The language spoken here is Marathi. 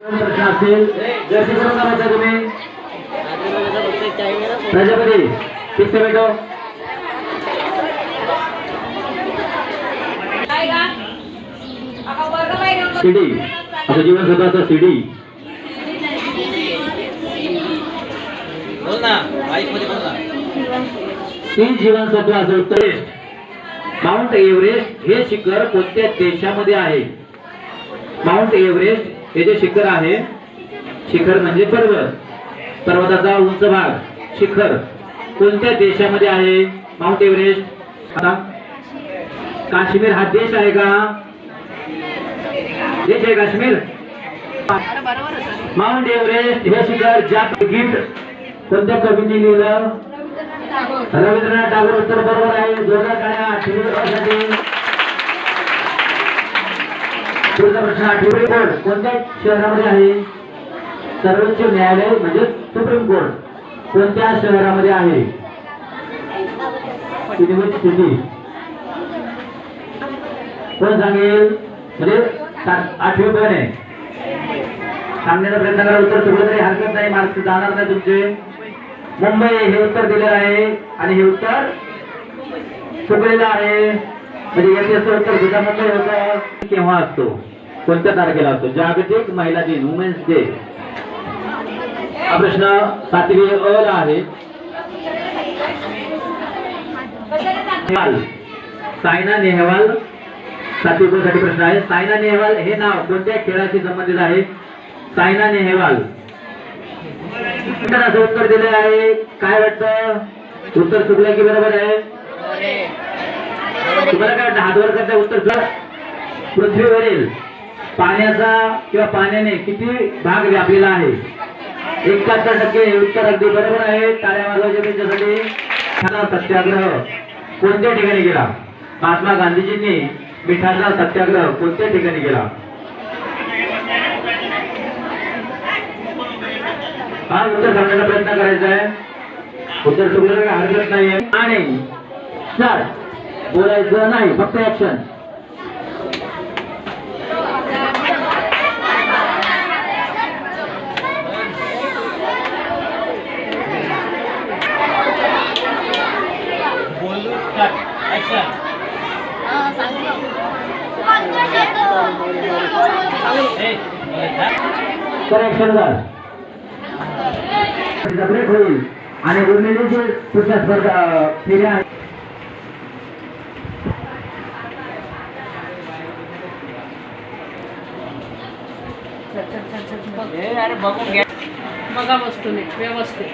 प्रश्न असतील करायचा तुम्ही? प्रजापती बेटो. सीडी असं जीवन स्वतःचं सीडी जीवनसत्व असं उत्तर माउंट एव्हरेस्ट हे शिखर कोणत्या देशामध्ये आहे? माउंट एव्हरेस्ट हे जे शिखर आहे शिखर म्हणजे पर्वत. पर्वताचा उंच भाग शिखर. कोणत्या देशामध्ये आहे? Mount Everest? आता काश्मीर हा देश आहे का? देश आहे काश्मीर. माउंट एव्हरेस्ट हे शिखर ज्या गिफ्ट कोणत्या कवींनी लिहिलं? रवींद्रनाथ टागोर उत्तर बरोबर आहे. जोरदार टाळ्या. आठवी पुढचा प्रश्न आठवडी कोर्ट कोणत्या शहरामध्ये आहे? सर्वोच्च न्यायालय म्हणजे सुप्रीम कोर्ट. कोणत्या शहरामध्ये आहे? सिटी कोण सांगेल? म्हणजे सात- आठवी कोण आहे? सांगण्याचा प्रयत्न करा उत्तर चुकलं तरी हरकत नाही मार्क्स जाणार नाही तुमचे. मुंबई हे उत्तर दिलेलं आहे आणि हे उत्तर चुकलेलं आहे. म्हणजे एक दिवस उत्तर दुधामध्ये होतं केव्हा असतो? कोणत्या तारखेला असतो? जागतिक महिला दिन वुमेन्स डे हा प्रश्न सातवी अ ला आहे. नेहवाल. सायना नेहवाल सातवी ब साठी प्रश्न आहे. सायना नेहवाल हे नाव कोणत्या खेळाशी संबंधित आहे? सायना नेहवाल. असं उत्तर दिले आहे. काय वाटतं? उत्तर चुकलं की बरोबर आहे. तुम्हाला काय वाटतं हातवर करता उत्तर जर पृथ्वीवरील पाण्याचा किंवा पाण्याने किती भाग व्यापलेला आहे? एकाहत्तर टक्के उत्तर अगदी बरोबर आहे. टाळ्या वाजवायच्या त्यांच्यासाठी मिठाचा सत्याग्रह कोणत्या ठिकाणी केला महात्मा गांधीजींनी मिठाचा सत्याग्रह कोणत्या ठिकाणी केला? हा उत्तर सांगण्याचा प्रयत्न करायचा आहे. उत्तर चुकलं काही हरकत नाहीये. आणि सर बोलायचं नाही फक्त ऍक्शन होईल. आणि उरलेले जे पुढच्या स्पर्धा फेऱ्या आहेत ए अरे बघून घ्या बघा वस्तू नीट व्यवस्थित